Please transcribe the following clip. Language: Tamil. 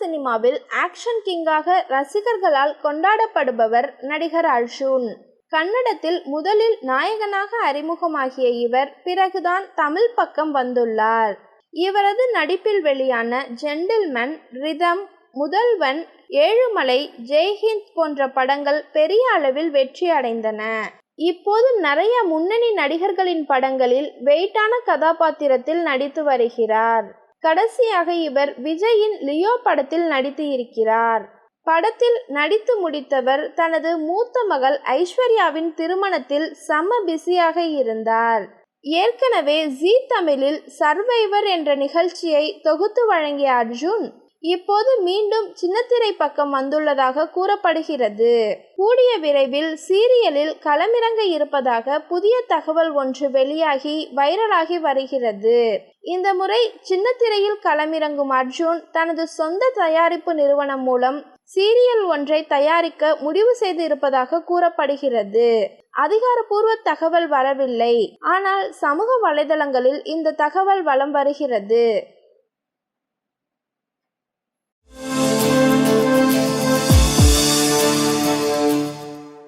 சினிமாவில் ஆக்ஷன் கிங்காக ரசிகர்களால் கொண்டாடப்படுபவர் நடிகர் அர்ஜுன். கன்னடத்தில் முதலில் நாயகனாக அறிமுகமாகிய இவர் பிறகுதான் தமிழ் பக்கம் வந்துள்ளார். இவரது நடிப்பில் வெளியான ஜென்டில்மேன் ரிதம் முதல்வன் ஏழுமலை ஜெய்ஹிந்த் போன்ற படங்கள் பெரிய அளவில் வெற்றி அடைந்தன. இப்போது நிறைய முன்னணி நடிகர்களின் படங்களில் வெயிட்டான கதாபாத்திரத்தில் நடித்து வருகிறார். கடைசியாக இவர் விஜயின் லியோ படத்தில் நடித்து இருக்கிறார் படத்தில் நடித்து முடித்தவர் தனது மூத்த மகள் ஐஸ்வர்யாவின் திருமணத்தில் செம்ம பிஸியாக இருந்தார். ஏற்கனவே ஜீ தமிழில் சர்வைவர் என்ற நிகழ்ச்சியை தொகுத்து வழங்கிய அர்ஜுன் இப்போது மீண்டும் சின்னத்திரை பக்கம் வந்துள்ளதாக கூறப்படுகிறது. கூடிய விரைவில் சீரியலில் களமிறங்க இருப்பதாக புதிய தகவல் ஒன்று வெளியாகி வைரலாகி வருகிறது. இந்த முறை சின்னத்திரையில் களமிறங்கும் அர்ஜுன் தனது சொந்த தயாரிப்பு நிறுவனம் மூலம் சீரியல் ஒன்றை தயாரிக்க முடிவு செய்து இருப்பதாக கூறப்படுகிறது. அதிகாரப்பூர்வ தகவல் வரவில்லை. ஆனால் சமூக வலைதளங்களில் இந்த தகவல் வலம் வருகிறது.